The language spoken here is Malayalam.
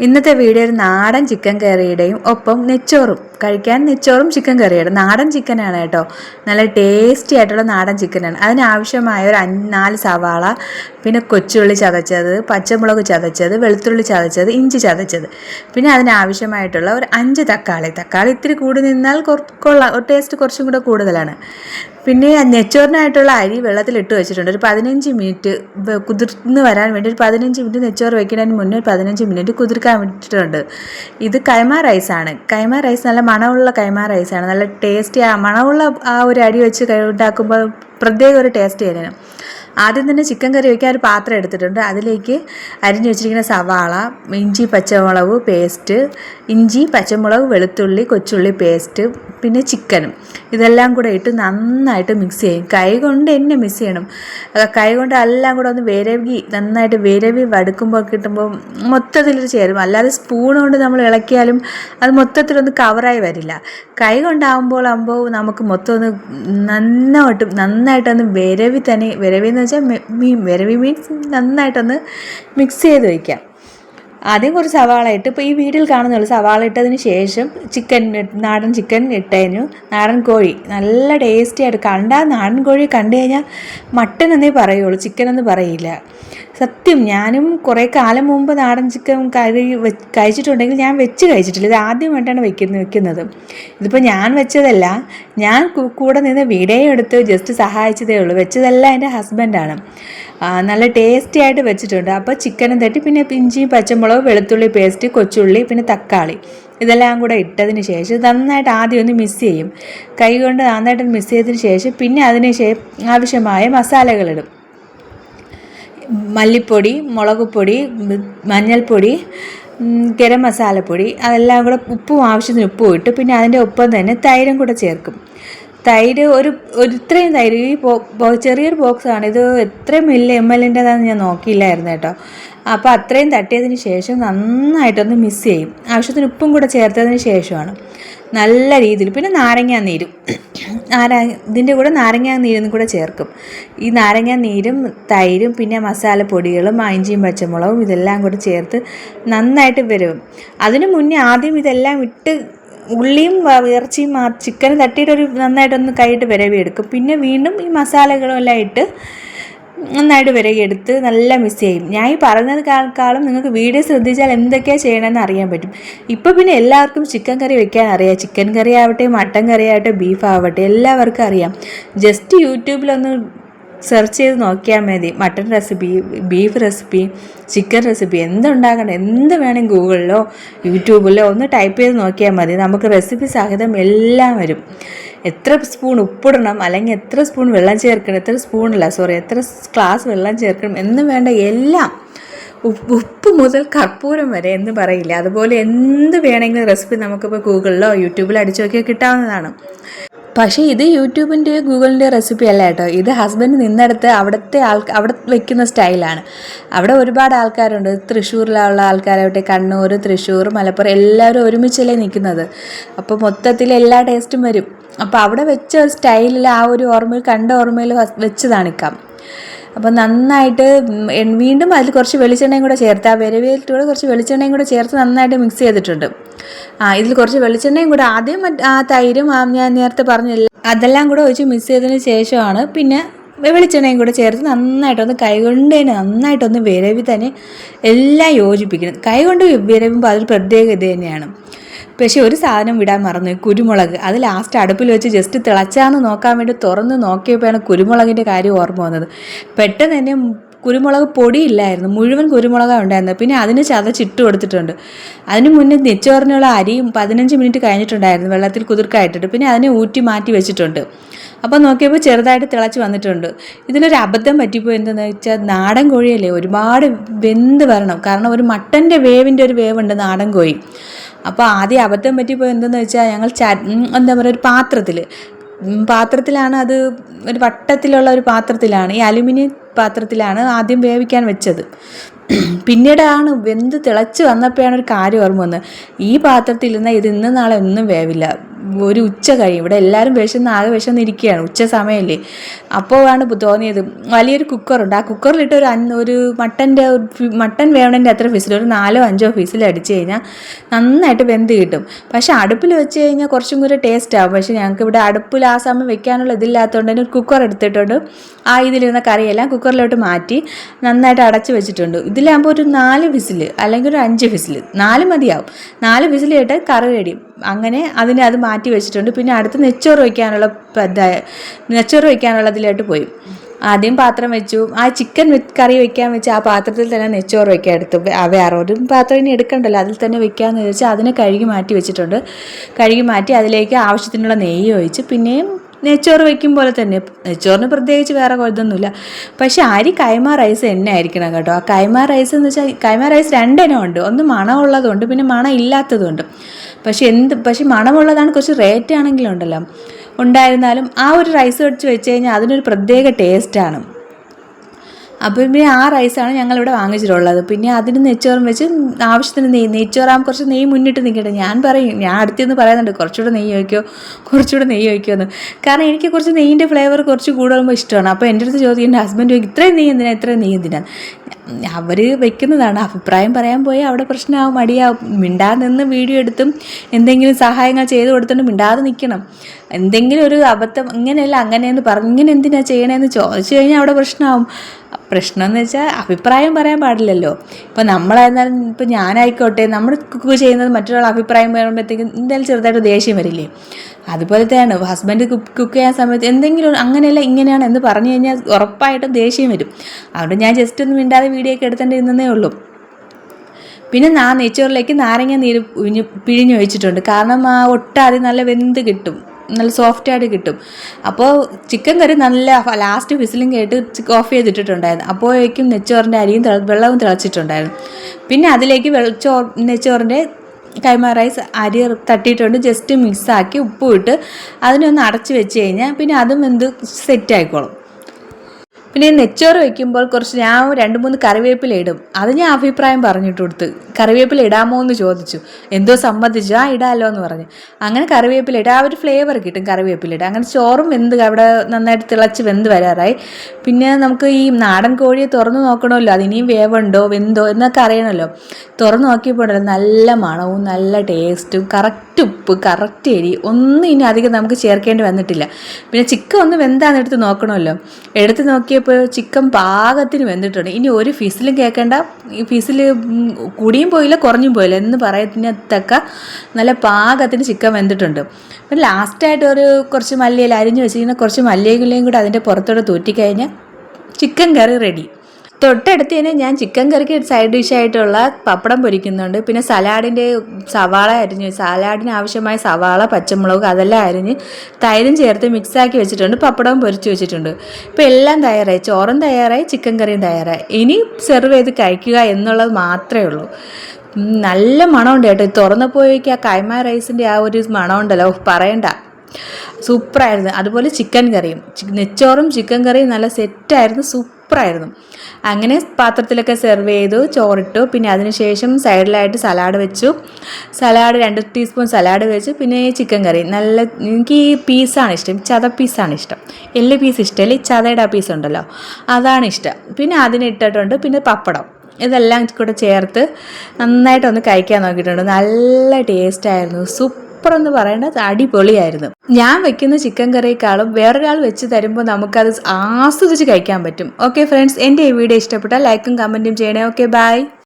ഇന്നത്തെ വീഡിയോ ഒരു നാടൻ ചിക്കൻ കറിയുടെയും ഒപ്പം നെച്ചോറും കഴിക്കാൻ നെച്ചോറും ചിക്കൻ കറിയുടെ നാടൻ ചിക്കനാണ് കേട്ടോ. നല്ല ടേസ്റ്റി ആയിട്ടുള്ള നാടൻ ചിക്കനാണ് അതിനാവശ്യമായ ഒരു നാല് സവാള പിന്നെ കൊച്ചുള്ളി ചതച്ചത് പച്ചമുളക് ചതച്ചത് വെളുത്തുള്ളി ചതച്ചത് ഇഞ്ചി ചതച്ചത്. പിന്നെ അതിനാവശ്യമായിട്ടുള്ള ഒരു അഞ്ച് തക്കാളി. തക്കാളി ഇത്തിരി കൂടി നിന്നാൽ ഒരു ടേസ്റ്റ് കുറച്ചും കൂടെ കൂടുതലാണ്. പിന്നെ നെച്ചോറിനായിട്ടുള്ള അരി വെള്ളത്തിലിട്ട് വെച്ചിട്ടുണ്ട്. ഒരു പതിനഞ്ച് മിനിറ്റ് കുതിർന്ന് വരാൻ വേണ്ടി ഒരു പതിനഞ്ച് മിനിറ്റ് നെച്ചോറ് വെക്കുന്നതിന് മുന്നേ ഒരു പതിനഞ്ച് മിനിറ്റ് കുതിർക്കാൻ വിട്ടിട്ടുണ്ട് ഇത് കൈമ റൈസാണ്. കൈമ റൈസ് നല്ല മണമുള്ള കൈമ റൈസാണ്. നല്ല ടേസ്റ്റി ആ മണമുള്ള ആ ഒരു അരി വെച്ച് ഉണ്ടാക്കുമ്പോൾ പ്രത്യേക ഒരു ടേസ്റ്റ് തന്നെയാണ്. ആദ്യം തന്നെ ചിക്കൻ കറി വയ്ക്കാൻ ഒരു പാത്രം എടുത്തിട്ടുണ്ട്. അതിലേക്ക് അരിഞ്ഞു വെച്ചിരിക്കുന്ന സവാള ഇഞ്ചി പച്ചമുളക് പേസ്റ്റ് ഇഞ്ചി പച്ചമുളക് വെളുത്തുള്ളി കൊച്ചുള്ളി പേസ്റ്റ് പിന്നെ ചിക്കനും. ഇതെല്ലാം കൂടെ ഇട്ട് നന്നായിട്ട് മിക്സ് ചെയ്യും. കൈ കൊണ്ട് എന്നെ മിക്സ് ചെയ്യണം. കൈ കൊണ്ട് എല്ലാം കൂടെ ഒന്ന് വിരവി നന്നായിട്ട് വിരവി വടുക്കുമ്പോൾ കിട്ടുമ്പോൾ മൊത്തത്തിലൊരു ചേരും. അല്ലാതെ സ്പൂൺ കൊണ്ട് നമ്മൾ ഇളക്കിയാലും അത് മൊത്തത്തിലൊന്ന് കവറായി വരില്ല. കൈ കൊണ്ടാകുമ്പോൾ ആകുമ്പോൾ നമുക്ക് മൊത്തം ഒന്ന് നന്നായിട്ട് നന്നായിട്ടൊന്ന് വിരവി തന്നെ വിരവി എന്ന് വെച്ചാൽ മീൻ വരവി മീൻസ് നന്നായിട്ടൊന്ന് മിക്സ് ചെയ്ത് വയ്ക്കാം ആദ്യം കുറച്ച് സവാള ഇട്ട് ഇപ്പോൾ ഈ വീട്ടിൽ കാണുന്നുള്ളൂ സവാള ഇട്ടതിന് ശേഷം ചിക്കൻ നാടൻ ചിക്കൻ ഇട്ടതിനു നാടൻ കോഴി. നല്ല ടേസ്റ്റി ആയിട്ട് കണ്ടാൽ നാടൻ കോഴി കണ്ടു കഴിഞ്ഞാൽ മട്ടൻ എന്നേ പറയുള്ളൂ ചിക്കൻ എന്ന് പറയില്ല. സത്യം ഞാനും കുറേ കാലം മുമ്പ് നാടൻ ചിക്കൻ കറി കഴിച്ചിട്ടുണ്ടെങ്കിൽ ഞാൻ വെച്ച് കഴിച്ചിട്ടില്ല. ഇത് ആദ്യമായിട്ടാണ് വെക്കുന്നത് വെക്കുന്നത്. ഇതിപ്പോൾ ഞാൻ വെച്ചതല്ല. ഞാൻ കൂടെ നിന്ന് വീടേ എടുത്ത് ജസ്റ്റ് സഹായിച്ചതേ ഉള്ളൂ. വെച്ചതല്ല എന്റെ ഹസ്ബൻഡാണ് നല്ല ടേസ്റ്റി ആയിട്ട് വെച്ചിട്ടുണ്ട്. അപ്പോൾ ചിക്കനും തട്ടി പിന്നെ ഇഞ്ചി പച്ചമുളക് വെളുത്തുള്ളി പേസ്റ്റ് കൊച്ചുള്ളി പിന്നെ തക്കാളി. ഇതെല്ലാം കൂടെ ഇട്ടതിന് ശേഷം നന്നായിട്ട് ആദ്യം ഒന്ന് മിക്സ് ചെയ്യും. കൈ കൊണ്ട് നന്നായിട്ട് മിക്സ് ചെയ്തതിന് ശേഷം പിന്നെ അതിന് ശേഷം ആവശ്യമായ മസാലകളിടും മല്ലിപ്പൊടി മുളക് പൊടി മഞ്ഞൾപ്പൊടി ഗരം മസാലപ്പൊടി അതെല്ലാം കൂടെ ഉപ്പും ആവശ്യത്തിന് ഉപ്പും ഇട്ട് പിന്നെ അതിന്റെ ഒപ്പം തന്നെ തൈരും കൂടെ ചേർക്കും. തൈര് ഒരു ഒരു ഇത്രയും തൈര് ഈ ചെറിയൊരു ബോക്സാണ്. ഇത് എത്ര മില്ലി എം എല്ലിന്റെതാണെന്ന് ഞാൻ നോക്കിയില്ലായിരുന്നു കേട്ടോ. അപ്പോൾ അത്രയും തട്ടിയതിന് ശേഷം നന്നായിട്ടൊന്ന് മിക്സ് ചെയ്യും. ആവശ്യത്തിന് ഉപ്പും കൂടെ ചേർത്തതിന് ശേഷമാണ്. നല്ല രീതിയിൽ പിന്നെ നാരങ്ങാ നീരും. നാര ഇതിന്റെ കൂടെ നാരങ്ങാ നീരും കൂടെ ചേർക്കും. ഈ നാരങ്ങാ നീരും തൈരും പിന്നെ മസാലപ്പൊടികളും ഇഞ്ചിയും പച്ചമുളകും ഇതെല്ലാം കൂടെ ചേർത്ത് നന്നായിട്ട് വരും. അതിനു മുന്നേ ആദ്യം ഇതെല്ലാം ഇട്ട് ഉള്ളിയും ഇറച്ചിയും ചിക്കൻ തട്ടിയിട്ടൊരു നന്നായിട്ടൊന്ന് കൈയിട്ട് വിരവിയെടുക്കും. പിന്നെ വീണ്ടും ഈ മസാലകളും എല്ലാം ഇട്ട് നന്നായിട്ട് എടുത്ത് നല്ല മിസ് ചെയ്യും. ഞാൻ ഈ പറഞ്ഞതിനേക്കാളും നിങ്ങൾക്ക് വീഡിയോ ശ്രദ്ധിച്ചാൽ എന്തൊക്കെയാണ് ചെയ്യണമെന്ന് അറിയാൻ പറ്റും. ഇപ്പോൾ പിന്നെ എല്ലാവർക്കും ചിക്കൻ കറി വെക്കാൻ അറിയാം. ചിക്കൻ കറി ആവട്ടെ മട്ടൻ കറി ആവട്ടെ ബീഫ് ആവട്ടെ എല്ലാവർക്കും അറിയാം. ജസ്റ്റ് യൂട്യൂബിലൊന്ന് സെർച്ച് ചെയ്ത് നോക്കിയാൽ മതി. Mutton recipe beef recipe chicken recipe എന്തുണ്ടാക്കണം എന്ത് വേണം ഗൂഗിളിലോ യൂട്യൂബിലോ ഒന്ന് ടൈപ്പ് ചെയ്ത് നോക്കിയാൽ മതി. നമുക്ക് റെസിപ്പി സഹിതം എല്ലാം വരും. എത്ര സ്പൂൺ ഉപ്പിടണം അല്ലെങ്കിൽ എത്ര സ്പൂൺ വെള്ളം ചേർക്കണം എത്ര സ്പൂണല്ല സോറി എത്ര ഗ്ലാസ് വെള്ളം ചേർക്കണം എന്നും വേണ്ട എല്ലാം ഉപ്പ് മുതൽ കർപ്പൂരം വരെ എന്ന് പറയില്ല. അതുപോലെ എന്ത് വേണമെങ്കിലും റെസിപ്പി നമുക്കിപ്പോൾ ഗൂഗിളിലോ യൂട്യൂബിലോ അടിച്ചു നോക്കിയാൽ കിട്ടാവുന്നതാണ്. പക്ഷേ ഇത് യൂട്യൂബിന്റെ ഗൂഗിളിന്റെ റെസിപ്പി അല്ല കേട്ടോ. ഇത് ഹസ്ബൻഡ് നിന്നെടുത്ത് അവിടുത്തെ ആൾ അവിടെ വെക്കുന്ന സ്റ്റൈലാണ്. അവിടെ ഒരുപാട് ആൾക്കാരുണ്ട്. തൃശ്ശൂരിലുള്ള ആൾക്കാരാവട്ടെ കണ്ണൂർ തൃശ്ശൂർ മലപ്പുറം എല്ലാവരും ഒരുമിച്ചല്ലേ നിൽക്കുന്നത്. അപ്പോൾ മൊത്തത്തിൽ എല്ലാ ടേസ്റ്റും വരും. അപ്പോൾ അവിടെ വെച്ച സ്റ്റൈലിൽ ആ ഒരു ഓർമ്മയിൽ കണ്ട ഓർമ്മയിൽ വെച്ച് കാണിക്കാം. അപ്പോൾ നന്നായിട്ട് വീണ്ടും അതിൽ കുറച്ച് വെളിച്ചെണ്ണയും കൂടെ ചേർത്ത് ആ വിരവേലിട്ടൂടെ കുറച്ച് വെളിച്ചെണ്ണയും കൂടെ ചേർത്ത് നന്നായിട്ട് മിക്സ് ചെയ്തിട്ടുണ്ട്. ആ ഇതിൽ കുറച്ച് വെളിച്ചെണ്ണയും കൂടെ ആദ്യം ആ തൈരും ഞാൻ നേരത്തെ പറഞ്ഞില്ല അതെല്ലാം കൂടെ ഒഴിച്ച് മിക്സ് ചെയ്തതിന് ശേഷമാണ് പിന്നെ വെളിച്ചെണ്ണയും കൂടെ ചേർത്ത് നന്നായിട്ടൊന്ന് കൈകൊണ്ട് തന്നെ നന്നായിട്ടൊന്ന് വിരവി തന്നെ എല്ലാം യോജിപ്പിക്കണം. കൈകൊണ്ട് വിരവുമ്പോൾ അതൊരു പ്രത്യേക ഇത് തന്നെയാണ്. പക്ഷേ ഒരു സാധനം വിടാൻ മറന്നു. കുരുമുളക്. അത് ലാസ്റ്റ് അടുപ്പിൽ വെച്ച് ജസ്റ്റ് തിളച്ചാന്ന് നോക്കാൻ വേണ്ടി തുറന്ന് നോക്കിയപ്പോഴാണ് കുരുമുളകിന്റെ കാര്യം ഓർമ്മ വന്നത്. പെട്ടെന്ന് തന്നെ കുരുമുളക് പൊടിയില്ലായിരുന്നു. മുഴുവൻ കുരുമുളകാണ് ഉണ്ടായിരുന്നത്. പിന്നെ അതിന് ചതച്ചിട്ട് കൊടുത്തിട്ടുണ്ട്. അതിന് മുന്നേ നെച്ചോറിനുള്ള അരിയും പതിനഞ്ച് മിനിറ്റ് കഴിഞ്ഞിട്ടുണ്ടായിരുന്നു. വെള്ളത്തിൽ കുതിർക്കായിട്ടിട്ട്. പിന്നെ അതിനെ ഊറ്റി മാറ്റി വെച്ചിട്ടുണ്ട്. അപ്പോൾ നോക്കിയപ്പോൾ ചെറുതായിട്ട് തിളച്ച് വന്നിട്ടുണ്ട്. ഇതിലൊരു അബദ്ധം പറ്റിപ്പോയി എന്തെന്ന് വെച്ചാൽ നാടൻ കോഴിയല്ലേ? ഒരുപാട് വെന്ത് വരണം. കാരണം ഒരു മട്ടന്റെ വേവിന്റെ ഒരു വേവുണ്ട് നാടൻ കോഴി. അപ്പോൾ ആദ്യം അബദ്ധം പറ്റിപ്പോയി എന്തെന്ന് വെച്ചാൽ ഞങ്ങൾ ച എന്താ പറയുക ഒരു പാത്രത്തിൽ പാത്രത്തിലാണ് അത് ഒരു വട്ടത്തിലുള്ള ഒരു പാത്രത്തിലാണ് ഈ അലുമിനിയം പാത്രത്തിലാണ് ആദ്യം വേവിക്കാൻ വെച്ചത്. പിന്നീടാണ് വെന്ത് തിളച്ച് വന്നപ്പോഴാണ് ഒരു കാര്യം ഓർമ്മ വന്നത്. ഈ പാത്രത്തിൽ ഇരുന്നാൽ ഇത് ഇന്ന് നാളെ ഒന്നും വേവില്ല. ഒരു ഉച്ച കഴിയും. ഇവിടെ എല്ലാവരും വിശന്ന് ആകെ വിശന്നിരിക്കുകയാണ് ഉച്ച സമയമല്ലേ അപ്പോഴാണ് തോന്നിയത്. വലിയൊരു കുക്കറുണ്ട്. ആ കുക്കറിലിട്ട് ഒരു അന്ന് ഒരു മട്ടന്റെ മട്ടൻ വേവണന്റെ അത്ര ഫിസിൽ ഒരു നാലോ അഞ്ചോ ഫീസിൽ അടിച്ച് കഴിഞ്ഞാൽ നന്നായിട്ട് വെന്ത് കിട്ടും. പക്ഷേ അടുപ്പിൽ വെച്ച് കഴിഞ്ഞാൽ കുറച്ചും കൂടി ടേസ്റ്റ് ആവും. പക്ഷേ ഞങ്ങൾക്ക് ഇവിടെ അടുപ്പിൽ ആ സമയം വെക്കാനുള്ള ഇതില്ലാത്തതുകൊണ്ട് തന്നെ ഒരു കുക്കർ എടുത്തിട്ടുണ്ട്. ആ ഇതിലിരുന്ന കറിയെല്ലാം കുക്കറിലോട്ട് മാറ്റി നന്നായിട്ട് അടച്ചു വെച്ചിട്ടുണ്ട്. ഇതിലാകുമ്പോൾ ഒരു നാല് വിസിൽ അല്ലെങ്കിൽ ഒരു അഞ്ച് വിസിൽ നാല് മതിയാവും. നാല് വിസിൽ കേട്ട് കറി റെഡി. അങ്ങനെ അതിനെ അത് മാറ്റി വെച്ചിട്ടുണ്ട്. പിന്നെ അടുത്ത് നെച്ചോറ് വയ്ക്കാനുള്ള നെച്ചോറ് വയ്ക്കാനുള്ളതിലോട്ട് പോയി. ആദ്യം പാത്രം വെച്ചു. ആ ചിക്കൻ കറി വെക്കാൻ വെച്ച് ആ പാത്രത്തിൽ തന്നെ നെച്ചോറ് വെക്കാൻ എടുത്തു. വേറെ ഒരു പാത്രം ഇനി എടുക്കണ്ടല്ലോ. അതിൽ തന്നെ വെക്കാമെന്ന് ചോദിച്ചാൽ അതിനെ കഴുകി മാറ്റി വെച്ചിട്ടുണ്ട്. കഴുകി മാറ്റി അതിലേക്ക് ആവശ്യത്തിനുള്ള നെയ്യ് ഒഴിച്ച് പിന്നെയും നെച്ചോറ് വെക്കും പോലെ തന്നെ. നെച്ചോറിന് പ്രത്യേകിച്ച് വേറെ കുഴപ്പമൊന്നുമില്ല പക്ഷേ അരി കൈമ റൈസ് തന്നെ ആയിരിക്കണം കേട്ടോ. ആ കൈമ റൈസ് എന്ന് വെച്ചാൽ കൈമ റൈസ് രണ്ടിനം ഉണ്ട്. ഒന്ന് മണമുള്ളതുണ്ട് പിന്നെ മണം ഇല്ലാത്തതുണ്ട് പക്ഷെ എന്ത് പക്ഷേ മണമുള്ളതാണ് കുറച്ച് റേറ്റ് ആണെങ്കിലും ഉണ്ടല്ലോ. ഉണ്ടായിരുന്നാലും ആ ഒരു റൈസ് വെച്ച് വെച്ച് കഴിഞ്ഞാൽ അതിനൊരു പ്രത്യേക ടേസ്റ്റാണ് അപ്പോൾ പിന്നെ ആ റൈസാണ് ഞങ്ങളിവിടെ വാങ്ങിച്ചിട്ടുള്ളത്. പിന്നെ അതിന് നെയ്ച്ചോറും വെച്ച് ആവശ്യത്തിന് നെയ്യ് നെയ്ച്ചോറാകുമ്പോൾ കുറച്ച് നെയ്യ് മുന്നിട്ട് നിൽക്കട്ടെ ഞാൻ പറയും ഞാൻ അടുത്തുനിന്ന് പറയുന്നുണ്ട് കുറച്ചുകൂടെ നെയ്യ് ഒഴിക്കോ കുറച്ചുകൂടെ നെയ്യ് വയ്ക്കുമോ എന്ന് കാരണം എനിക്ക് കുറച്ച് നെയ്യിന്റെ ഫ്ലേവർ കുറച്ച് കൂടുതലുമ്പോൾ ഇഷ്ടമാണ്. അപ്പോൾ എന്റെ അടുത്ത് ചോദിക്കും എന്റെ ഹസ്ബൻഡ് ചോദിക്കും ഇത്രയും നെയ്യ് എന്തിനാണ് ഇത്രയും നെയ്യ് എന്തിനാണ് അവർ വെക്കുന്നതാണ്. അഭിപ്രായം പറയാൻ പോയി അവിടെ പ്രശ്നമാവും മടിയാവും. മിണ്ടാതെ നിന്ന് വീഡിയോ എടുത്തും എന്തെങ്കിലും സഹായങ്ങൾ ചെയ്ത് കൊടുത്തിട്ട് മിണ്ടാതെ നിൽക്കണം എന്തെങ്കിലും ഒരു അബദ്ധം ഇങ്ങനെയല്ല അങ്ങനെയെന്ന് പറഞ്ഞു ഇങ്ങനെ എന്തിനാ ചെയ്യണേന്ന് ചോദിച്ചു കഴിഞ്ഞാൽ അവിടെ പ്രശ്നമാവും പ്രശ്നം എന്ന് വെച്ചാൽ അഭിപ്രായം പറയാൻ പാടില്ലല്ലോ. ഇപ്പം നമ്മളായിരുന്നാലും ഇപ്പം ഞാനായിക്കോട്ടെ നമ്മൾ കുക്ക് ചെയ്യുന്നത് മറ്റൊരാൾ അഭിപ്രായം പറയുമ്പോഴത്തേക്കും എന്തായാലും ചെറുതായിട്ട് ദേഷ്യം വരില്ലേ? അതുപോലെ തന്നെയാണ് ഹസ്ബൻഡ് കുക്ക് ചെയ്യാൻ സമയത്ത് എന്തെങ്കിലും അങ്ങനെയല്ല ഇങ്ങനെയാണ് എന്ന് പറഞ്ഞു കഴിഞ്ഞാൽ ഉറപ്പായിട്ടും ദേഷ്യം വരും. അതുകൊണ്ട് ഞാൻ ജസ്റ്റ് ഒന്ന് മിണ്ടാതെ വീഡിയോ ഒക്കെ എടുത്തേണ്ടിരുന്നേ ഉള്ളൂ. പിന്നെ നാ നെയ്ച്ചോറിലേക്ക് നാരങ്ങ നീര് പിഴിഞ്ഞ് വെച്ചിട്ടുണ്ട് കാരണം ആ ഒട്ടാതെ നല്ല വെന്ത് കിട്ടും. നല്ല സോഫ്റ്റ് ആയിട്ട് കിട്ടും. അപ്പോൾ ചിക്കൻ കറി നല്ല ലാസ്റ്റ് വിസിലും കേട്ട് ഓഫ് ചെയ്തിട്ടുണ്ടായിരുന്നു അപ്പോഴേക്കും നെച്ചോറിന്റെ അരിയും വെള്ളവും തിളച്ചിട്ടുണ്ടായിരുന്നു. പിന്നെ അതിലേക്ക് വെളിച്ചോ നെച്ചോറിന്റെ കൈമ റൈസ് അരി തട്ടിയിട്ടുണ്ട്. ജസ്റ്റ് മിക്സാക്കി ഉപ്പും ഇട്ട് അതിനൊന്ന് അടച്ച് വെച്ച് കഴിഞ്ഞാൽ പിന്നെ അതും എന്ത് സെറ്റ് ആയിക്കോളും. പിന്നെ നെച്ചോറ് വെക്കുമ്പോൾ കുറച്ച് ഞാൻ രണ്ട് മൂന്ന് കറിവേപ്പില ഇടും. അത് ഞാൻ അഭിപ്രായം പറഞ്ഞിട്ട് കൊടുത്ത്. കറിവേപ്പില ഇടാമോ എന്ന് ചോദിച്ചു. എന്തോ സമ്മതിച്ചു. ആ ഇടാമല്ലോ എന്ന് പറഞ്ഞു. അങ്ങനെ കറിവേപ്പില ഇടുക ആ ഒരു ഫ്ലേവർ കിട്ടും കറിവേപ്പില ഇടുക അങ്ങനെ ചോറും വെന്ത് അവിടെ നന്നായിട്ട് തിളച്ച് വെന്ത് വരാറായി. പിന്നെ നമുക്ക് ഈ നാടൻ കോഴിയെ തുറന്നു നോക്കണമല്ലോ. അതിനിയും വേവുണ്ടോ വെന്തോ എന്നൊക്കെ അറിയണമല്ലോ. തുറന്നു നോക്കിയപ്പോൾ നല്ല മണവും നല്ല ടേസ്റ്റും കറക്റ്റ് ഉപ്പ് കറക്റ്റ് എരി. ഒന്നും ഇനി അധികം നമുക്ക് ചേർക്കേണ്ടി വന്നിട്ടില്ല. പിന്നെ ചിക്കൻ ഒന്ന് വെന്താന്ന് എടുത്ത് നോക്കണമല്ലോ. എടുത്ത് നോക്കിയപ്പോൾ ചിക്കൻ പാകത്തിന് വെന്തിട്ടുണ്ട്. ഇനി ഒരു ഫിസിലും കേൾക്കേണ്ട ഈ ഫിസിൽ കൂടിയും പോയില്ല കുറഞ്ഞും പോയില്ല എന്ന് പറയത്തിനത്തക്ക നല്ല പാകത്തിന് ചിക്കൻ വെന്തിട്ടുണ്ട്. പിന്നെ ലാസ്റ്റായിട്ട് ഒരു കുറച്ച് മല്ലിയില അരിഞ്ഞ് വെച്ചിരിക്കുന്ന കുറച്ച് മല്ലിയിലയും കൂടെ അതിന്റെ പുറത്തോടെ തൂറ്റിക്കഴിഞ്ഞാൽ ചിക്കൻ കറി റെഡി തൊട്ടടുത്ത് തന്നെ ഞാൻ ചിക്കൻ കറിക്ക് സൈഡ് ഡിഷായിട്ടുള്ള പപ്പടം പൊരിക്കുന്നുണ്ട്. പിന്നെ സലാഡിന്റെ സവാള അരിഞ്ഞ് സലാഡിന് ആവശ്യമായ സവാള പച്ചമുളക് അതെല്ലാം അരിഞ്ഞ് തൈരും ചേർത്ത് മിക്സാക്കി വെച്ചിട്ടുണ്ട്. പപ്പടവും പൊരിച്ച് വെച്ചിട്ടുണ്ട്. ഇപ്പോൾ എല്ലാം തയ്യാറായി. ചോറും തയ്യാറായി ചിക്കൻ കറിയും തയ്യാറായി. ഇനി സെർവ് ചെയ്ത് കഴിക്കുക എന്നുള്ളത് മാത്രമേ ഉള്ളൂ. നല്ല മണമുണ്ട് കേട്ടോ. തുറന്നപ്പോഴേക്ക് ആ കൈമ റൈസിന്റെ ആ ഒരു മണമുണ്ടല്ലോ. പറയണ്ട. സൂപ്പറായിരുന്നു. അതുപോലെ ചിക്കൻ കറിയും. നെച്ചോറും ചിക്കൻ കറിയും നല്ല സെറ്റായിരുന്നു. സൂപ്പറായിരുന്നു. അങ്ങനെ പാത്രത്തിലൊക്കെ സെർവ് ചെയ്തു ചോറിട്ടു. പിന്നെ അതിനുശേഷം സൈഡിലായിട്ട് സലാഡ് വെച്ചു. സലാഡ് രണ്ട് ടീസ്പൂൺ സലാഡ് വെച്ചു. പിന്നെ ചിക്കൻ കറി. നല്ല എനിക്ക് ഈ പീസാണ് ഇഷ്ടം. ചത പീസാണ് ഇഷ്ടം. എല്ല് പീസ് ഇഷ്ടമല്ല? ഈ ചതയുടെ പീസ് ഉണ്ടല്ലോ. അതാണ് ഇഷ്ടം. പിന്നെ അതിനിട്ടിട്ടുണ്ട് പിന്നെ പപ്പടം. ഇതെല്ലാം കൂടെ ചേർത്ത് നന്നായിട്ടൊന്ന് കഴിക്കാൻ നോക്കിയിട്ടുണ്ട്. നല്ല ടേസ്റ്റായിരുന്നു. സൂപ്പർ സൂപ്പർ എന്ന് പറയുന്നത് അടിപൊളിയായിരുന്നു. ഞാൻ വെക്കുന്ന ചിക്കൻ കറിയേക്കാളും വേറൊരാൾ വെച്ച് തരുമ്പോൾ നമുക്കത് ആസ്വദിച്ച് കഴിക്കാൻ പറ്റും. ഓക്കെ ഫ്രണ്ട്സ് എന്റെ ഈ വീഡിയോ ഇഷ്ടപ്പെട്ടാൽ ലൈക്കും കമന്റും ചെയ്യണേ. Okay bye